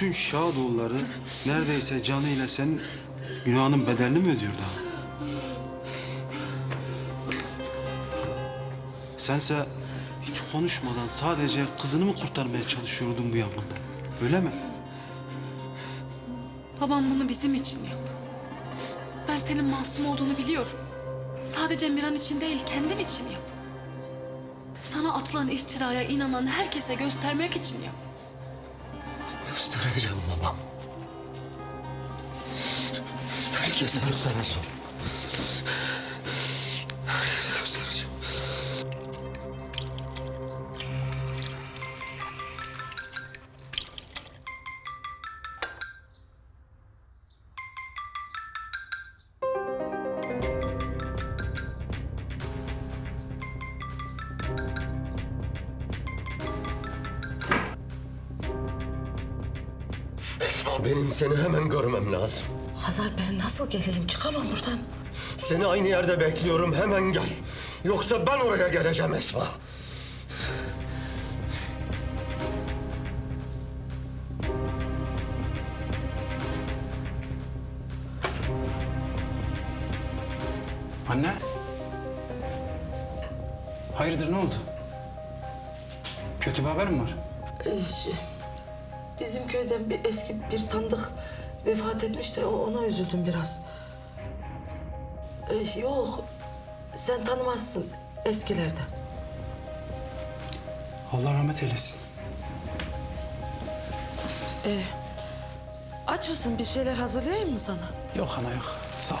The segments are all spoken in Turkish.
bütün Şadoğulları neredeyse canıyla senin günahının bedelini mi ödüyordu abi? Sense hiç konuşmadan sadece kızını mı kurtarmaya çalışıyordun bu yangından? Öyle mi? Babam bunu bizim için yap. Ben senin masum olduğunu biliyorum. Sadece Miran için değil, kendin için yap. Sana atılan iftiraya inanan herkese göstermek için yap. Göstereceğim babam. Herkese göstereceğim. Herkese göstereceğim. Benim seni hemen görmem lazım. Hazar ben nasıl geleyim? Çıkamam buradan. Seni aynı yerde bekliyorum hemen gel. Yoksa ben oraya geleceğim Esma. Anne. Hayırdır ne oldu? Kötü bir haber mi var? Ee, şey, bizim köyden bir eski bir tanıdık vefat etmiş de ona üzüldüm biraz. Ee, yok, sen tanımazsın eskilerden. Allah rahmet eylesin. Aç mısın? Bir şeyler hazırlayayım mı sana? Yok ana yok. Sağ ol.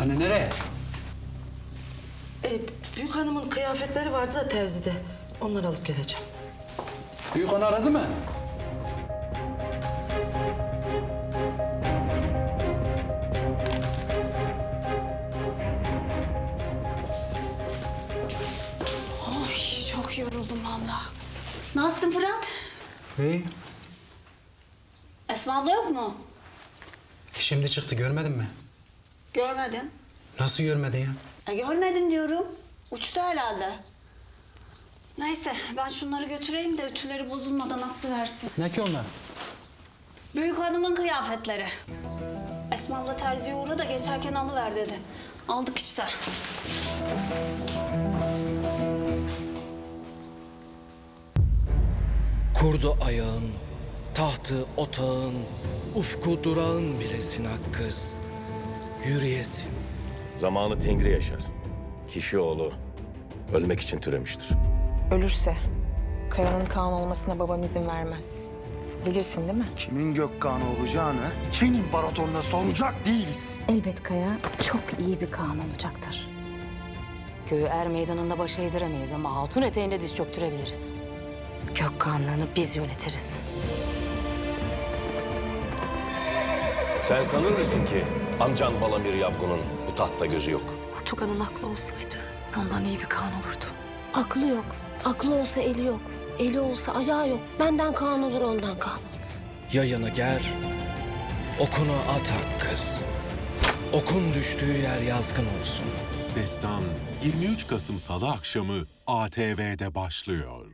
Anne nereye? Ee, büyük hanımın kıyafetleri vardı da terzide. Onları alıp geleceğim. Büyük ana aradı mı? Ay çok yoruldum valla. Nasılsın Fırat? İyi. Esma abla yok mu? Şimdi çıktı görmedin mi? Görmedim. Nasıl görmedin ya? E, görmedim diyorum. Uçtu herhalde. Neyse ben şunları götüreyim de ütüleri bozulmadan nasıl versin. Ne ki onlar? Büyük hanımın kıyafetleri. Esma abla terziye uğra da geçerken alıver dedi. Aldık işte. Kurdu ayağın, tahtı otağın, ufku durağın bilesin ak kız. Yürüyesin. Zamanı Tengri yaşar. Kişi oğlu ölmek için türemiştir. Ölürse Kaya'nın Kaan olmasına babam izin vermez. Bilirsin değil mi? Kimin Gökkan'ı olacağını Çin İmparatorluğuna soracak değiliz. Elbet Kaya çok iyi bir Kaan olacaktır. Köyü er meydanında baş eğdiremeyiz ama altın eteğinde diz çöktürebiliriz. Gökkanlığını biz yönetiriz. Sen sanır mısın ki amcan Balamir Yabgun'un bu tahtta gözü yok? Tuga'nın aklı olsaydı ondan iyi bir kan olurdu. Aklı yok. Aklı olsa eli yok. Eli olsa ayağı yok. Benden Kaan olur ondan Kaan olmaz. Yayını ger, okunu at kız. Okun düştüğü yer yazgın olsun. Destan 23 Kasım Salı akşamı ATV'de başlıyor.